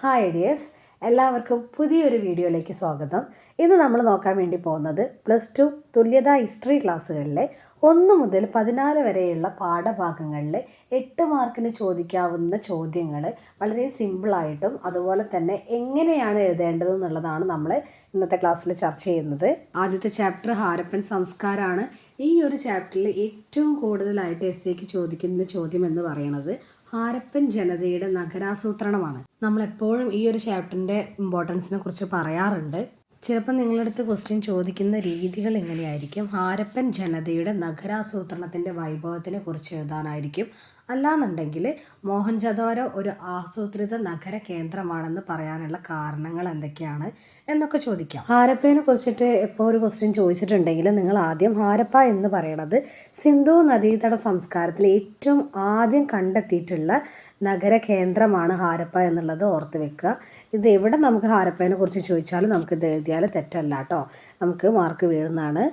Hi ideas എല്ലാവർക്കും പുതിയൊരു വീഡിയോയിലേക്ക് സ്വാഗതം. ഇന്ന് നമ്മൾ നോക്കാൻ വേണ്ടി പോകുന്നത് പ്ലസ് ടു തുല്യതാ ഹിസ്റ്ററി ക്ലാസ്സുകളിലെ ഒന്ന് മുതൽ പതിനാല് വരെയുള്ള പാഠഭാഗങ്ങളിൽ എട്ട് മാർക്കിന് ചോദിക്കാവുന്ന ചോദ്യങ്ങൾ വളരെ സിമ്പിളായിട്ടും അതുപോലെ തന്നെ എങ്ങനെയാണ് എഴുതേണ്ടത് എന്നുള്ളതാണ് നമ്മൾ ഇന്നത്തെ ക്ലാസ്സിൽ ചർച്ച ചെയ്യുന്നത്. ആദ്യത്തെ ചാപ്റ്റർ ഹാരപ്പൻ സംസ്കാരമാണ് ഈ ഒരു ചാപ്റ്ററിൽ ഏറ്റവും കൂടുതലായിട്ട് എസ് സിക്ക് ചോദിക്കുന്ന ചോദ്യം എന്ന് പറയുന്നത് ഹാരപ്പൻ ജനതയുടെ നഗരാസൂത്രണമാണ്. നമ്മൾ എപ്പോഴും ഈ ഒരു ചാപ്റ്ററിന്റെ ഇമ്പോർട്ടൻസിനെ കുറിച്ച് പറയാറുണ്ട്. ചിലപ്പോൾ നിങ്ങളടുത്ത് ക്വസ്റ്റ്യൻ ചോദിക്കുന്ന രീതികൾ എങ്ങനെയായിരിക്കും? ഹാരപ്പൻ ജനതയുടെ നഗരാസൂത്രണത്തിന്റെ വൈഭവത്തിനെ കുറിച്ച് എഴുതാനായിരിക്കും. അല്ലാന്നുണ്ടെങ്കിൽ മോഹൻജദോര ഒരു ആസൂത്രിത നഗര കേന്ദ്രമാണെന്ന് പറയാനുള്ള കാരണങ്ങൾ എന്തൊക്കെയാണ് എന്നൊക്കെ ചോദിക്കാം. ഹാരപ്പയെ കുറിച്ചിട്ട് എപ്പോൾ ഒരു ക്വസ്റ്റ്യൻ ചോദിച്ചിട്ടുണ്ടെങ്കിൽ നിങ്ങൾ ആദ്യം ഹാരപ്പ എന്ന് പറയുന്നത് സിന്ധു നദീതട സംസ്കാരത്തിൽ ഏറ്റവും ആദ്യം കണ്ടെത്തിയിട്ടുള്ള നഗര കേന്ദ്രമാണ് ഹാരപ്പ എന്നുള്ളത് ഓർത്ത് വെക്കുക. ഇത് എവിടെ നമുക്ക് ഹാരപ്പയെ കുറിച്ച് ചോദിച്ചാലും നമുക്കിത് എഴുതിയാൽ തെറ്റല്ല കേട്ടോ. നമുക്ക് മാർക്ക് വീഴുന്നതാണ്.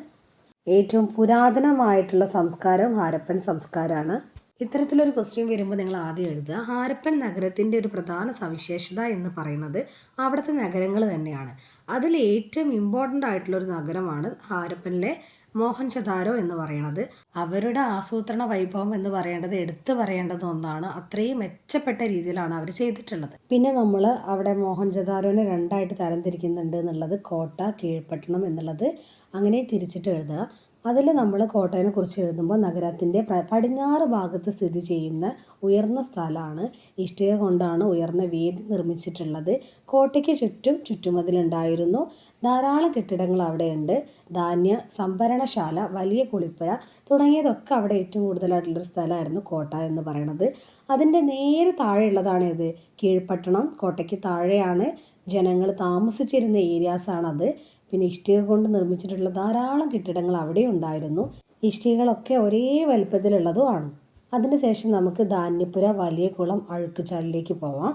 ഏറ്റവും പുരാതനമായിട്ടുള്ള സംസ്കാരം ഹാരപ്പൻ സംസ്കാരമാണ്. ഇത്തരത്തിലൊരു ക്വസ്റ്റ്യൻ വരുമ്പോൾ നിങ്ങൾ ആദ്യം എഴുതുക. ഹാരപ്പൻ നഗരത്തിന്റെ ഒരു പ്രധാന സവിശേഷത എന്ന് പറയുന്നത് അവിടുത്തെ നഗരങ്ങൾ തന്നെയാണ്. അതിൽ ഏറ്റവും ഇമ്പോർട്ടന്റ് ആയിട്ടുള്ളൊരു നഗരമാണ് ഹാരപ്പനിലെ മോഹൻജദാരോ എന്ന് പറയുന്നത്. അവരുടെ ആസൂത്രണ വൈഭവം എന്ന് പറയേണ്ടത് എടുത്തു പറയേണ്ടത് ഒന്നാണ്. അത്രയും മെച്ചപ്പെട്ട രീതിയിലാണ് അവർ ചെയ്തിട്ടുള്ളത്. പിന്നെ നമ്മൾ അവിടെ മോഹൻജദാരോനെ രണ്ടായിട്ട് തരംതിരിക്കുന്നുണ്ട് എന്നുള്ളത് കോട്ട കീഴ്പട്ടണം എന്നുള്ളത് അങ്ങനെ തിരിച്ചിട്ട് എഴുതുക. അതിൽ നമ്മൾ കോട്ടയനെ കുറിച്ച് എഴുതുമ്പോൾ നഗരത്തിന്റെ പടിഞ്ഞാറ് ഭാഗത്ത് സ്ഥിതി ചെയ്യുന്ന ഉയർന്ന സ്ഥലമാണ്. ഇഷ്ടിക കൊണ്ടാണ് ഉയർന്ന വേദി നിർമ്മിച്ചിട്ടുള്ളത്. കോട്ടയ്ക്ക് ചുറ്റും ചുറ്റുമതിലുണ്ടായിരുന്നു. ധാരാളം കെട്ടിടങ്ങൾ അവിടെയുണ്ട്. ധാന്യ സംഭരണശാല വലിയ കുളിപ്പുര തുടങ്ങിയതൊക്കെ അവിടെ ഏറ്റവും കൂടുതലായിട്ടുള്ളൊരു സ്ഥലമായിരുന്നു കോട്ട എന്ന് പറയുന്നത് അതിന്റെ നേരെ താഴെയുള്ളതാണ് ഇത് കീഴ്പട്ടണം കോട്ടയ്ക്ക് താഴെയാണ്. ജനങ്ങൾ താമസിച്ചിരുന്ന ഏരിയാസാണത് പിന്നെ ഇഷ്ടിക കൊണ്ട് നിർമ്മിച്ചിട്ടുള്ള ധാരാളം കെട്ടിടങ്ങൾ അവിടെ ഉണ്ടായിരുന്നു. ഇഷ്ടികകളൊക്കെ ഒരേ വലുപ്പത്തിലുള്ളതുമാണ് അതിനുശേഷം നമുക്ക് ധാന്യപ്പുര വലിയ കുളം അഴുക്കുചാലിലേക്ക് പോവാം.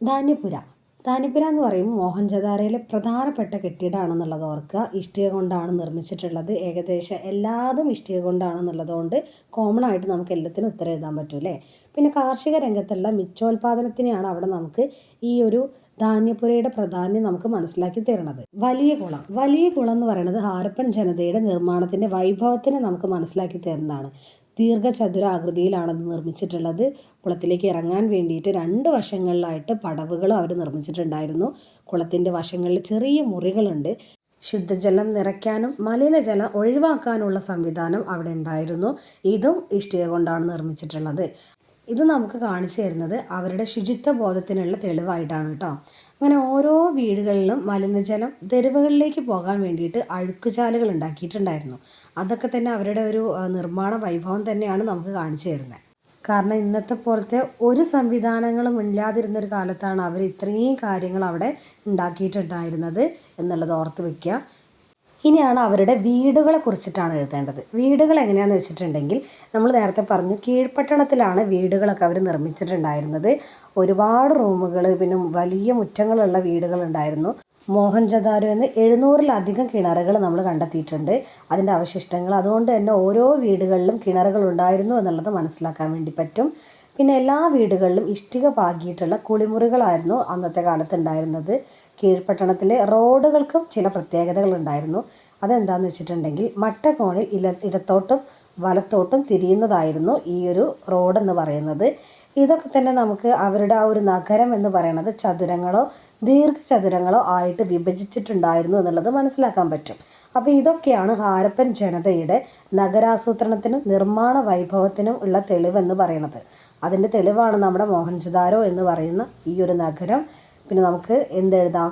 ധാന്യപ്പുര. ധാന്യപുര എന്ന് പറയുമ്പോൾ മോഹൻജദാരയിലെ പ്രധാനപ്പെട്ട കെട്ടിടമാണെന്നുള്ളത് ഓർക്കുക. ഇഷ്ടിക കൊണ്ടാണ് നിർമ്മിച്ചിട്ടുള്ളത്. ഏകദേശം എല്ലാതും ഇഷ്ടിക കൊണ്ടാണെന്നുള്ളത് കൊണ്ട് കോമൺ ആയിട്ട് നമുക്ക് എല്ലാത്തിനും ഉത്തരം എഴുതാൻ പറ്റൂലേ പിന്നെ കാർഷിക രംഗത്തുള്ള മിച്ചോൽപാദനത്തിനെയാണ് അവിടെ നമുക്ക് ഈ ഒരു ധാന്യപ്പുരയുടെ പ്രാധാന്യം നമുക്ക് മനസ്സിലാക്കി തരുന്നത് വലിയ കുളം. വലിയ കുളം എന്ന് പറയുന്നത് ഹാരപ്പൻ ജനതയുടെ നിർമ്മാണത്തിന്റെ വൈഭവത്തിനെ നമുക്ക് മനസ്സിലാക്കി തരുന്നതാണ്. ദീർഘചതുരാകൃതിയിലാണ് അത് നിർമ്മിച്ചിട്ടുള്ളത്. കുളത്തിലേക്ക് ഇറങ്ങാൻ വേണ്ടിയിട്ട് രണ്ട് വശങ്ങളിലായിട്ട് പടവുകളും അവർ നിർമ്മിച്ചിട്ടുണ്ടായിരുന്നു. കുളത്തിന്റെ വശങ്ങളിൽ ചെറിയ മുറികളുണ്ട്. ശുദ്ധജലം നിറയ്ക്കാനും മലിനജലം ഒഴിവാക്കാനുള്ള സംവിധാനം അവിടെ ഉണ്ടായിരുന്നു. ഇതും ഇഷ്ടിക കൊണ്ടാണ് നിർമ്മിച്ചിട്ടുള്ളത്. ഇത് നമുക്ക് കാണിച്ചു തരുന്നത് അവരുടെ ശുചിത്വ ബോധത്തിനുള്ള തെളിവായിട്ടാണ് കേട്ടോ. അങ്ങനെ ഓരോ വീടുകളിലും മലിനജലം തെരുവുകളിലേക്ക് പോകാൻ വേണ്ടിയിട്ട് അഴുക്കുചാലുകൾ ഉണ്ടാക്കിയിട്ടുണ്ടായിരുന്നു. അതൊക്കെ തന്നെ അവരുടെ ഒരു നിർമ്മാണ വൈഭവം തന്നെയാണ് നമുക്ക് കാണിച്ചു തരുന്നത്. കാരണം ഇന്നത്തെ പോലത്തെ ഒരു സംവിധാനങ്ങളും ഇല്ലാതിരുന്നൊരു കാലത്താണ് അവർ ഇത്രയും കാര്യങ്ങൾ അവിടെ ഉണ്ടാക്കിയിട്ടുണ്ടായിരുന്നത് എന്നുള്ളത് ഓർത്ത് വെക്കുക. ഇനിയാണ് അവരുടെ വീടുകളെ കുറിച്ചിട്ടാണ് എഴുതേണ്ടത്. വീടുകൾ എങ്ങനെയാണെന്ന് വെച്ചിട്ടുണ്ടെങ്കിൽ നമ്മൾ നേരത്തെ പറഞ്ഞു കീഴ്പട്ടണത്തിലാണ് വീടുകളൊക്കെ അവർ നിർമ്മിച്ചിട്ടുണ്ടായിരുന്നത്. ഒരുപാട് റൂമുകൾ പിന്നെ വലിയ മുറ്റങ്ങളുള്ള വീടുകളുണ്ടായിരുന്നു മോഹൻജദാരോ എന്ന് എഴുന്നൂറിലധികം കിണറുകൾ നമ്മൾ കണ്ടെത്തിയിട്ടുണ്ട്. അതിന്റെ അവശിഷ്ടങ്ങൾ. അതുകൊണ്ട് തന്നെ ഓരോ വീടുകളിലും കിണറുകൾ ഉണ്ടായിരുന്നു എന്നുള്ളത് മനസ്സിലാക്കാൻ വേണ്ടി പറ്റും. പിന്നെ എല്ലാ വീടുകളിലും ഇഷ്ടിക പാകിയിട്ടുള്ള കുളിമുറികളായിരുന്നു അന്നത്തെ കാലത്ത് ഉണ്ടായിരുന്നത്. കീഴ്പട്ടണത്തിലെ റോഡുകൾക്കും ചില പ്രത്യേകതകൾ ഉണ്ടായിരുന്നു. അതെന്താന്ന് വെച്ചിട്ടുണ്ടെങ്കിൽ മട്ടകോണിൽ ഇല ഇടത്തോട്ടും വലത്തോട്ടും തിരിയുന്നതായിരുന്നു ഈ ഒരു റോഡെന്ന് പറയുന്നത്. ഇതൊക്കെ തന്നെ നമുക്ക് അവരുടെ ആ ഒരു നഗരം എന്ന് പറയുന്നത് ചതുരങ്ങളോ ദീർഘചതുരങ്ങളോ ആയിട്ട് വിഭജിച്ചിട്ടുണ്ടായിരുന്നു എന്നുള്ളത് മനസ്സിലാക്കാൻ പറ്റും. അപ്പോൾ ഇതൊക്കെയാണ് ഹാരപ്പൻ ജനതയുടെ നഗരാസൂത്രണത്തിനും നിർമ്മാണ വൈഭവത്തിനും ഉള്ള തെളിവെന്ന് പറയുന്നത് അതിന്റെ തെളിവാണ് നമ്മുടെ മോഹൻജദാരോ എന്ന് പറയുന്ന ഈ ഒരു നഗരം. പിന്നെ നമുക്ക് എന്തെഴുതാം?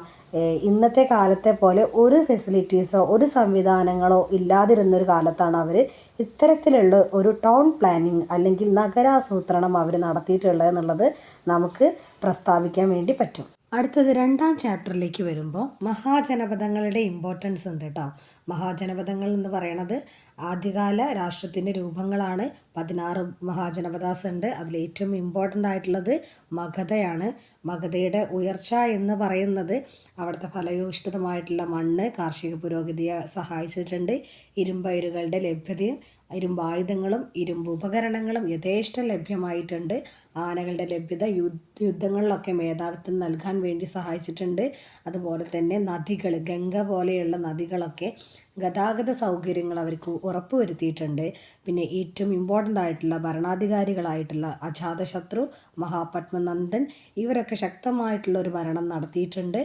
ഇന്നത്തെ കാലത്തെ പോലെ ഒരു ഫെസിലിറ്റീസോ ഒരു സംവിധാനങ്ങളോ ഇല്ലാതിരുന്നൊരു കാലത്താണ് അവർ ഇത്തരത്തിലുള്ള ഒരു ടൗൺ പ്ലാനിങ് അല്ലെങ്കിൽ നഗരാസൂത്രണം അവർ നടത്തിയിട്ടുള്ളത് എന്നുള്ളത് നമുക്ക് പ്രസ്താവിക്കാൻ വേണ്ടി പറ്റും. അടുത്തത് രണ്ടാം ചാപ്റ്ററിലേക്ക് വരുമ്പോൾ മഹാജനപദങ്ങളുടെ ഇമ്പോർട്ടൻസ് ഉണ്ട് കേട്ടോ. മഹാജനപദങ്ങൾ എന്ന് പറയണത് ആദ്യകാല രാഷ്ട്രത്തിന്റെ രൂപങ്ങളാണ്. പതിനാറ് മഹാജനപദാസ് ഉണ്ട്. അതിൽ ഏറ്റവും ഇമ്പോർട്ടന്റ് ആയിട്ടുള്ളത് മഗധയാണ്. മഗധയുടെ ഉയർച്ച എന്ന് പറയുന്നത് അവിടുത്തെ ഫലഭൂയിഷ്ഠിതമായിട്ടുള്ള മണ്ണ് കാർഷിക പുരോഗതിയെ സഹായിച്ചിട്ടുണ്ട്. ഇരുമ്പയിരുകളുടെ ലഭ്യതയും ഇരുമ്പായുധങ്ങളും ഇരുമ്പ് ഉപകരണങ്ങളും യഥേഷ്ടം ലഭ്യമായിട്ടുണ്ട്. ആനകളുടെ ലഭ്യത യുദ്ധ യുദ്ധങ്ങളിലൊക്കെ മേധാവിത്വം നൽകാൻ വേണ്ടി സഹായിച്ചിട്ടുണ്ട്. അതുപോലെ തന്നെ നദികൾ ഗംഗ പോലെയുള്ള നദികളൊക്കെ ഗതാഗത സൗകര്യങ്ങൾ അവർക്ക് ഉറപ്പുവരുത്തിയിട്ടുണ്ട്. പിന്നെ ഏറ്റവും ഇമ്പോർട്ടന്റ് ആയിട്ടുള്ള ഭരണാധികാരികളായിട്ടുള്ള അജാതശത്രു മഹാപത്മനന്ദൻ ഇവരൊക്കെ ശക്തമായിട്ടുള്ള ഒരു ഭരണം നടത്തിയിട്ടുണ്ട്.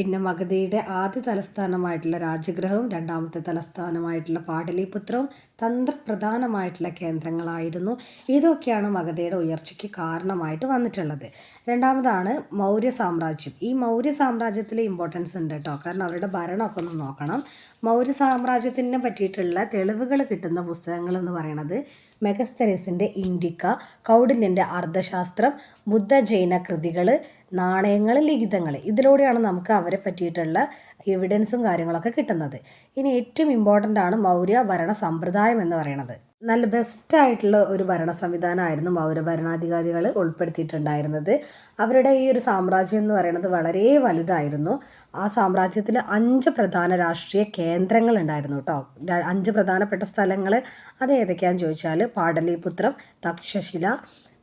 പിന്നെ മഗധയുടെ ആദ്യ തലസ്ഥാനമായിട്ടുള്ള രാജഗ്രഹവും രണ്ടാമത്തെ തലസ്ഥാനമായിട്ടുള്ള പാടലിപുത്രവും തന്ത്രപ്രധാനമായിട്ടുള്ള കേന്ദ്രങ്ങളായിരുന്നു. ഇതൊക്കെയാണ് മഗധയുടെ ഉയർച്ചയ്ക്ക് കാരണമായിട്ട് വന്നിട്ടുള്ളത്. രണ്ടാമതാണ് മൗര്യ സാമ്രാജ്യം. ഈ മൗര്യ സാമ്രാജ്യത്തിലെ ഇമ്പോർട്ടൻസ് ഉണ്ട് കേട്ടോ. കാരണം അവരുടെ ഭരണമൊക്കെ ഒന്ന് നോക്കണം. മൗര്യ സാമ്രാജ്യത്തിനെ പറ്റിയിട്ടുള്ള തെളിവുകൾ കിട്ടുന്ന പുസ്തകങ്ങൾ എന്ന് പറയുന്നത് മെഗസ്തനിസിന്റെ ഇൻഡിക്ക കൗഡിന്യന്റെ അർദ്ധശാസ്ത്രം ബുദ്ധ ജൈന കൃതികൾ നാണയങ്ങൾ ലിഖിതങ്ങൾ ഇതിലൂടെയാണ് നമുക്ക് അവരെ പറ്റിയിട്ടുള്ള എവിഡൻസും കാര്യങ്ങളൊക്കെ കിട്ടുന്നത്. ഇനി ഏറ്റവും ഇമ്പോർട്ടന്റ് ആണ് മൗര്യ ഭരണ സമ്പ്രദായം എന്ന് പറയുന്നത്. നല്ല ബെസ്റ്റ് ആയിട്ടുള്ള ഒരു ഭരണ സംവിധാനമായിരുന്നു മൗര്യ ഭരണാധികാരികൾ ഉൾപ്പെടുത്തിയിട്ടുണ്ടായിരുന്നത്. അവരുടെ ഈ ഒരു സാമ്രാജ്യം എന്ന് പറയുന്നത് വളരെ വലുതായിരുന്നു. ആ സാമ്രാജ്യത്തിൽ അഞ്ച് പ്രധാന രാഷ്ട്രീയ കേന്ദ്രങ്ങൾ ഉണ്ടായിരുന്നു കേട്ടോ. അഞ്ച് പ്രധാനപ്പെട്ട സ്ഥലങ്ങൾ അത് ഏതൊക്കെയാണെന്ന് ചോദിച്ചാൽ പാടലിപുത്രം തക്ഷശില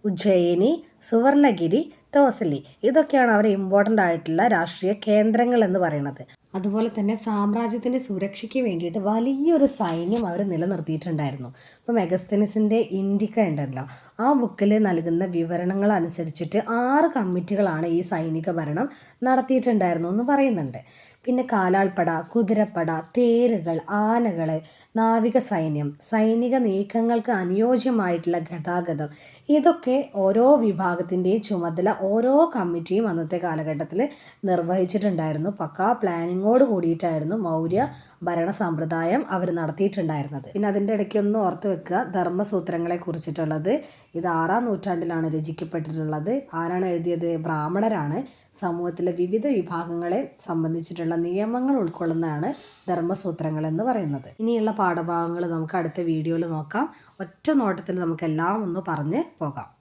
ഉജ്ജയിനി സുവർണഗിരി തോസലി ഇതൊക്കെയാണ് അവരെ ഇമ്പോർട്ടന്റ് ആയിട്ടുള്ള രാഷ്ട്രീയ കേന്ദ്രങ്ങൾ എന്ന് പറയുന്നത്. അതുപോലെ തന്നെ സാമ്രാജ്യത്തിന്റെ സുരക്ഷയ്ക്ക് വേണ്ടിയിട്ട് വലിയൊരു സൈന്യം അവർ നിലനിർത്തിയിട്ടുണ്ടായിരുന്നു. ഇപ്പോൾ മെഗസ്തനിസിന്റെ ഇൻഡിക്ക ഉണ്ടല്ലോ. ആ ബുക്കിൽ നൽകുന്ന വിവരണങ്ങൾ അനുസരിച്ചിട്ട് ആറ് കമ്മിറ്റികളാണ് ഈ സൈനിക ഭരണം നടത്തിയിട്ടുണ്ടായിരുന്നു എന്ന് പറയുന്നുണ്ട്. പിന്നെ കാലാൾപ്പട കുതിരപ്പട തേരുകൾ ആനകൾ നാവിക സൈന്യം സൈനിക നീക്കങ്ങൾക്ക് അനുയോജ്യമായിട്ടുള്ള ഗതാഗതം. ഇതൊക്കെ ഓരോ വിഭാഗത്തിന്റെയും ചുമതല ഓരോ കമ്മിറ്റിയും അന്നത്തെ കാലഘട്ടത്തിൽ നിർവഹിച്ചിട്ടുണ്ടായിരുന്നു. പക്കാ പ്ലാനിങ്ങോട് കൂടിയിട്ടായിരുന്നു മൗര്യ ഭരണ സമ്പ്രദായം അവർ നടത്തിയിട്ടുണ്ടായിരുന്നത്. പിന്നെ അതിന്റെ ഇടയ്ക്ക് ഒന്ന് ഓർത്ത് വെക്കുക ധർമ്മസൂത്രങ്ങളെ കുറിച്ചിട്ടുള്ളത്. ഇത് ആറാം നൂറ്റാണ്ടിലാണ് രചിക്കപ്പെട്ടിട്ടുള്ളത്. ആരാണ് എഴുതിയത്? ബ്രാഹ്മണരാണ്. സമൂഹത്തിലെ വിവിധ വിഭാഗങ്ങളെ സംബന്ധിച്ചിട്ടുള്ള നിയമങ്ങൾ ഉൾക്കൊള്ളുന്നതാണ് ധർമ്മസൂത്രങ്ങൾ എന്ന് പറയുന്നത്. ഇനിയുള്ള പാഠഭാഗങ്ങൾ നമുക്ക് അടുത്ത വീഡിയോയിൽ നോക്കാം. ഒറ്റ നോട്ടത്തിൽ നമുക്കെല്ലാം ഒന്ന് പറഞ്ഞ് പോകാം.